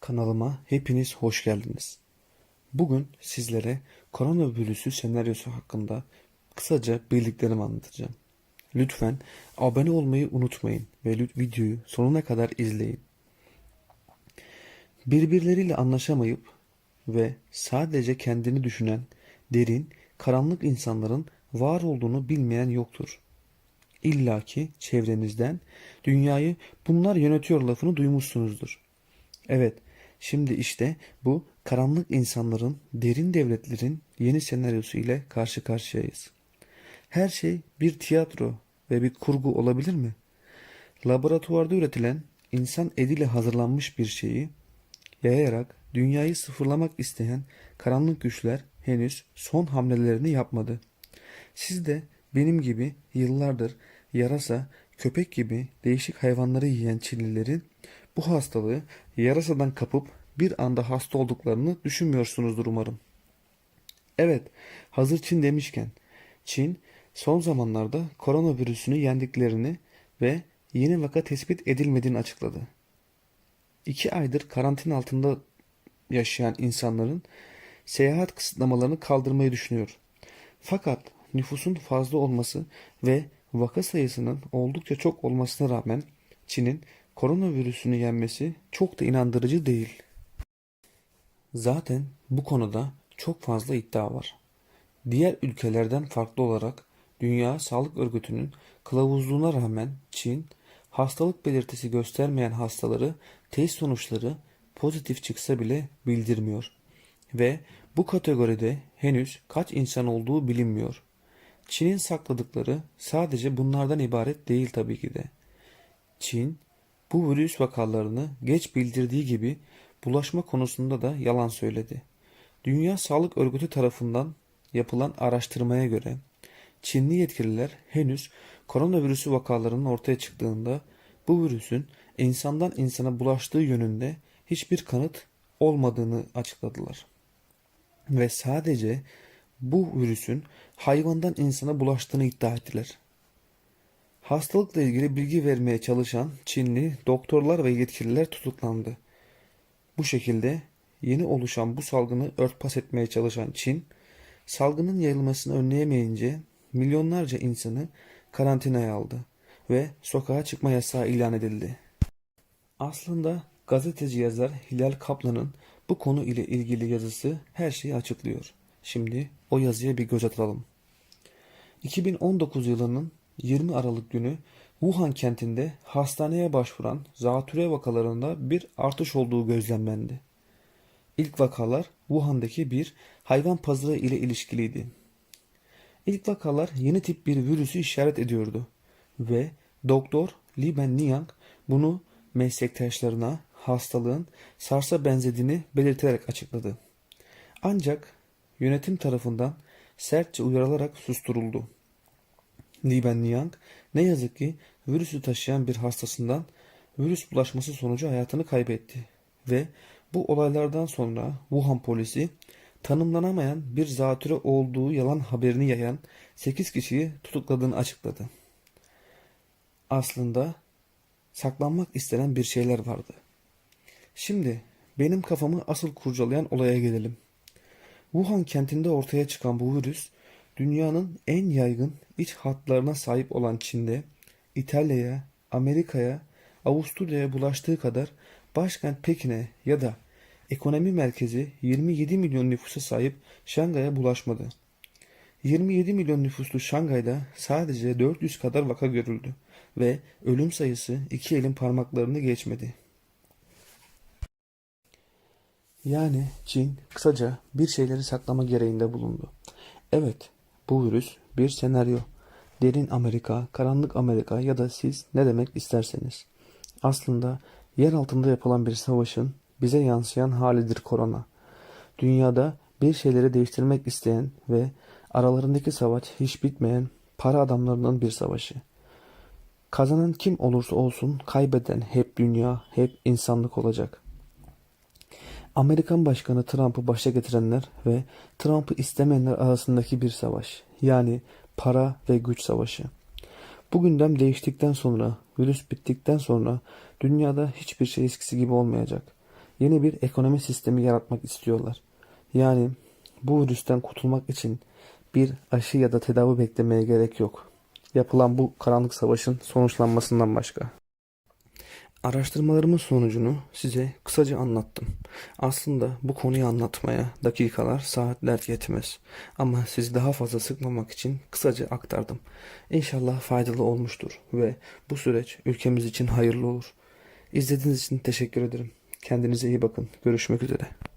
Kanalıma hepiniz hoş geldiniz. Bugün sizlere koronavirüsü senaryosu hakkında kısaca bildiklerimi anlatacağım. Lütfen abone olmayı unutmayın ve videoyu sonuna kadar izleyin. Birbirleriyle anlaşamayıp ve sadece kendini düşünen derin, karanlık insanların var olduğunu bilmeyen yoktur. İlla ki çevrenizden dünyayı bunlar yönetiyor lafını duymuşsunuzdur. Evet, şimdi işte bu karanlık insanların, derin devletlerin yeni senaryosu ile karşı karşıyayız. Her şey bir tiyatro ve bir kurgu olabilir mi? Laboratuvarda üretilen insan eliyle hazırlanmış bir şeyi yayarak dünyayı sıfırlamak isteyen karanlık güçler henüz son hamlelerini yapmadı. Siz de benim gibi yıllardır yarasa, köpek gibi değişik hayvanları yiyen Çinlilerin bu hastalığı yarasadan kapıp bir anda hasta olduklarını düşünmüyorsunuzdur umarım. Evet, hazır Çin demişken, Çin son zamanlarda koronavirüsünü yendiklerini ve yeni vaka tespit edilmediğini açıkladı. İki aydır karantina altında yaşayan insanların seyahat kısıtlamalarını kaldırmayı düşünüyor. Fakat nüfusun fazla olması ve vaka sayısının oldukça çok olmasına rağmen Çin'in koronavirüsünü yenmesi çok da inandırıcı değil. Zaten bu konuda çok fazla iddia var. Diğer ülkelerden farklı olarak Dünya Sağlık Örgütü'nün kılavuzluğuna rağmen Çin, hastalık belirtisi göstermeyen hastaları test sonuçları pozitif çıksa bile bildirmiyor. Ve bu kategoride henüz kaç insan olduğu bilinmiyor. Çin'in sakladıkları sadece bunlardan ibaret değil tabii ki de. Çin bu virüs vakalarını geç bildirdiği gibi bulaşma konusunda da yalan söyledi. Dünya Sağlık Örgütü tarafından yapılan araştırmaya göre Çinli yetkililer henüz koronavirüsü vakalarının ortaya çıktığında bu virüsün insandan insana bulaştığı yönünde hiçbir kanıt olmadığını açıkladılar. Ve sadece bu virüsün hayvandan insana bulaştığını iddia ettiler. Hastalıkla ilgili bilgi vermeye çalışan Çinli doktorlar ve yetkililer tutuklandı. Bu şekilde yeni oluşan bu salgını örtbas etmeye çalışan Çin, salgının yayılmasını önleyemeyince milyonlarca insanı karantinaya aldı ve sokağa çıkma yasağı ilan edildi. Aslında gazeteci yazar Hilal Kaplan'ın bu konu ile ilgili yazısı her şeyi açıklıyor. Şimdi o yazıya bir göz atalım. 2019 yılının 20 Aralık günü Wuhan kentinde hastaneye başvuran zatüre vakalarında bir artış olduğu gözlemlendi. İlk vakalar Wuhan'daki bir hayvan pazarı ile ilişkiliydi. İlk vakalar yeni tip bir virüsü işaret ediyordu ve Doktor Li Benliang bunu meslektaşlarına hastalığın SARS'a benzediğini belirterek açıkladı. Ancak yönetim tarafından sertçe uyarılarak susturuldu. Li Benliang ne yazık ki virüsü taşıyan bir hastasından virüs bulaşması sonucu hayatını kaybetti ve bu olaylardan sonra Wuhan polisi tanımlanamayan bir zatüre olduğu yalan haberini yayan 8 kişiyi tutukladığını açıkladı. Aslında saklanmak istenen bir şeyler vardı. Şimdi benim kafamı asıl kurcalayan olaya gelelim. Wuhan kentinde ortaya çıkan bu virüs dünyanın en yaygın iç hatlarına sahip olan Çin'de İtalya'ya, Amerika'ya, Avusturya'ya bulaştığı kadar başkent Pekin'e ya da ekonomi merkezi 27 milyon nüfusa sahip Şangay'a bulaşmadı. 27 milyon nüfuslu Şangay'da sadece 400 kadar vaka görüldü ve ölüm sayısı iki elin parmaklarını geçmedi. Yani Çin kısaca bir şeyleri saklama gereğinde bulundu. Evet, bu virüs bir senaryo. Derin Amerika, karanlık Amerika ya da siz ne demek isterseniz. Aslında yer altında yapılan bir savaşın bize yansıyan halidir korona. Dünyada bir şeyleri değiştirmek isteyen ve aralarındaki savaş hiç bitmeyen para adamlarının bir savaşı. Kazanan kim olursa olsun kaybeden hep dünya, hep insanlık olacak. Amerikan Başkanı Trump'ı başa getirenler ve Trump'ı istemeyenler arasındaki bir savaş. Yani para ve güç savaşı. Bu gündem değiştikten sonra, virüs bittikten sonra dünyada hiçbir şey eskisi gibi olmayacak. yeni bir ekonomi sistemi yaratmak istiyorlar. Yani bu virüsten kurtulmak için bir aşı ya da tedavi beklemeye gerek yok. Yapılan bu karanlık savaşın sonuçlanmasından başka. Araştırmalarımın sonucunu size kısaca anlattım. Aslında bu konuyu anlatmaya dakikalar, saatler yetmez. Ama sizi daha fazla sıkmamak için kısaca aktardım. İnşallah faydalı olmuştur ve bu süreç ülkemiz için hayırlı olur. İzlediğiniz için teşekkür ederim. Kendinize iyi bakın. Görüşmek üzere.